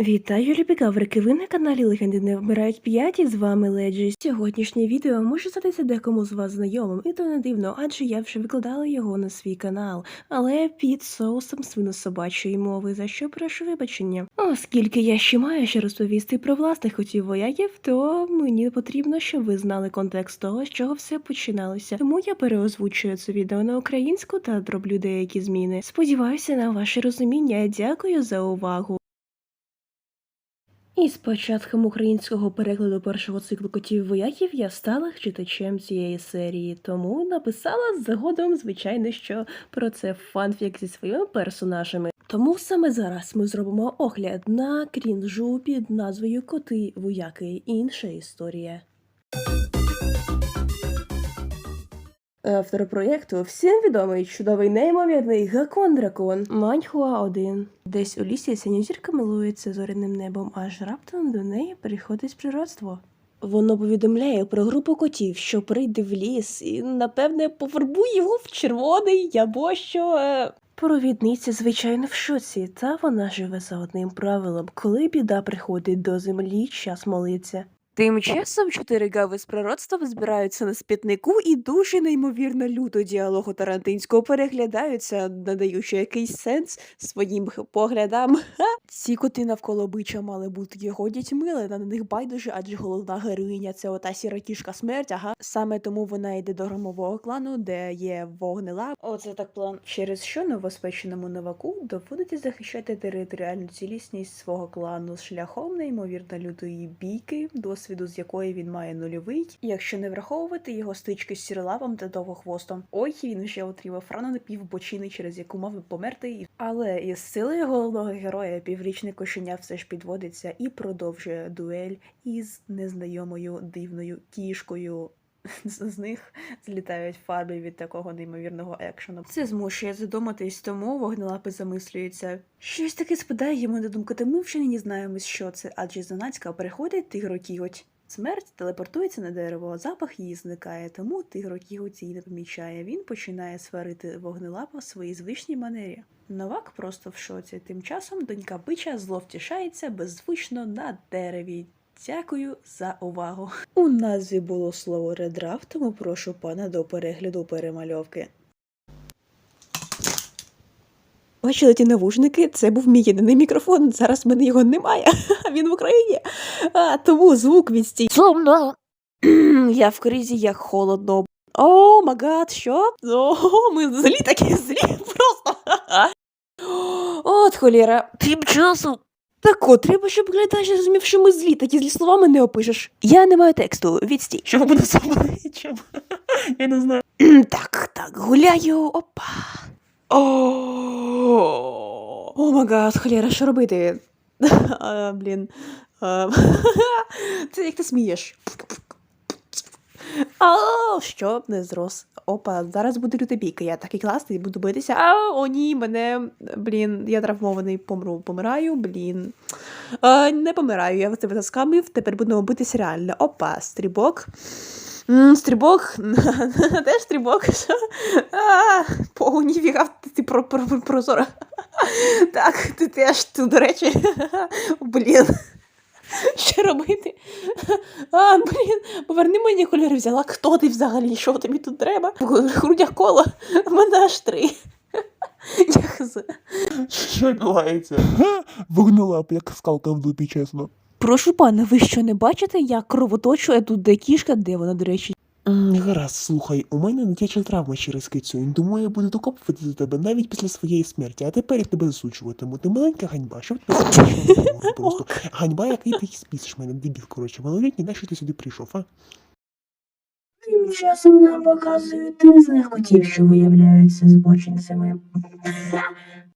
Вітаю, любі гаврики! Ви на каналі Легенди не вмирають 5 і з вами Леджі. Сьогоднішнє відео може статися декому з вас знайомим, і то не дивно, адже я вже викладала його на свій канал, але під соусом свинособачої мови, за що прошу вибачення. Оскільки я ще маю ще розповісти про власних хотів вояків, то мені потрібно, щоб ви знали контекст того, з чого все починалося. Тому я переозвучую це відео на українську та дроблю деякі зміни. Сподіваюся на ваше розуміння. Дякую за увагу. І з початком українського перекладу першого циклу котів вояків я стала читачем цієї серії, тому написала згодом, звичайно, що про це фанфік зі своїми персонажами. Тому саме зараз ми зробимо огляд на крінжу під назвою Коти вояки. Інша історія. Автор проєкту всім відомий чудовий неймовірний Гакон Дракон Маньхуа 1 Десь у лісі синьозірка милується зоряним небом, аж раптом до неї приходить природство. Воно повідомляє про групу котів, що прийде в ліс і, напевне, пофарбує його в червоний або що. Е... Провідниця, звичайно, в шоці, та вона живе за одним правилом. Коли біда приходить до землі, час молиться. Тим часом чотири гави з пророцтвом збираються на спітнику і дуже неймовірно люто діалогу Тарантинського переглядаються, надаючи якийсь сенс своїм поглядам. Ці коти навколо бича мали бути його дітьми, але на них байдуже, адже головна героїня це ота сіротішка смерть. Ага, саме тому вона йде до громового клану, де є вогнела. Оце так план. Через що новоспеченому новаку доводиться захищати територіальну цілісність свого клану шляхом неймовірно лютої бійки, досвіду з якої він має нульовий, якщо не враховувати його стички з сіролапом та довгохвостом. Ой, він вже отримав рану на півбочини, через яку мав померти. Але із силою головного героя піврічне кошеня все ж підводиться і продовжує дуель із незнайомою дивною кішкою. З них злітають фарби від такого неймовірного екшену. Це змушує задуматись, тому вогнелапи замислюється. Щось таке спадає йому на думку, та ми вже не знаємось, що це, адже зненацька приходить тигрокіготь. Смерть телепортується на дерево, запах її зникає, тому тигрокіготь її не помічає. Він починає сварити вогнелапа в своїй звичній манері. Новак просто в шоці. Тим часом донька бича зло втішається беззвучно на дереві. Дякую за увагу. У назві було слово редрафт, тому прошу пана до перегляду перемальовки. Бачили ті навушники? Це був мій єдиний мікрофон. Зараз в мене його немає. Він в Україні. А, тому звук відстій. Сумно. Я в кризі, як холодно. О, магад, що? О, ми злі такі злі. Просто. От холєра. Тим часом Так от, треба, щоб глядач зрозумів, що ми злі, такі злі словами не опишеш. Я не маю тексту, відстій. що буде з обличчям? Я не знаю. Так, так, гуляю. Опа. О, о магад, холєра, що робити? А, блін. А, Це як ти смієш? А, що б не зрос. Опа, зараз буде люта бійка. Я такий класний, буду битися. А, о, ні, мене, блін, я травмований, помру, помираю, блін. А, не помираю, я тебе заскамив, тепер будемо битися реально. Опа, стрібок. М, Стрибок, теж стрибок. Що? А, По ніфіга, ти, ти про, про, про, прозора. Так, ти теж до речі. Блін. Що робити? А, блін, поверни мені кольори взяла. Хто ти взагалі? Що тобі тут треба? В грудях коло, в мене аж три. Що відбувається? Вигнула б, як скалка в дупі, чесно. Прошу пане, ви що не бачите, як кровоточує тут де кішка, де вона, до речі? Гаразд, слухай, у мене дитяча травма через кицю, тому я буду докопувати до тебе навіть після своєї смерті, а тепер я тебе засуджуватиму. Ти маленька ганьба, що тебе сказати, просто. Ганьба, який ти їх спісиш мене, дебіл, коротше, малолітній, нащо ти сюди прийшов, а? Тим часом нам показують різних котів, що виявляються збочинцями.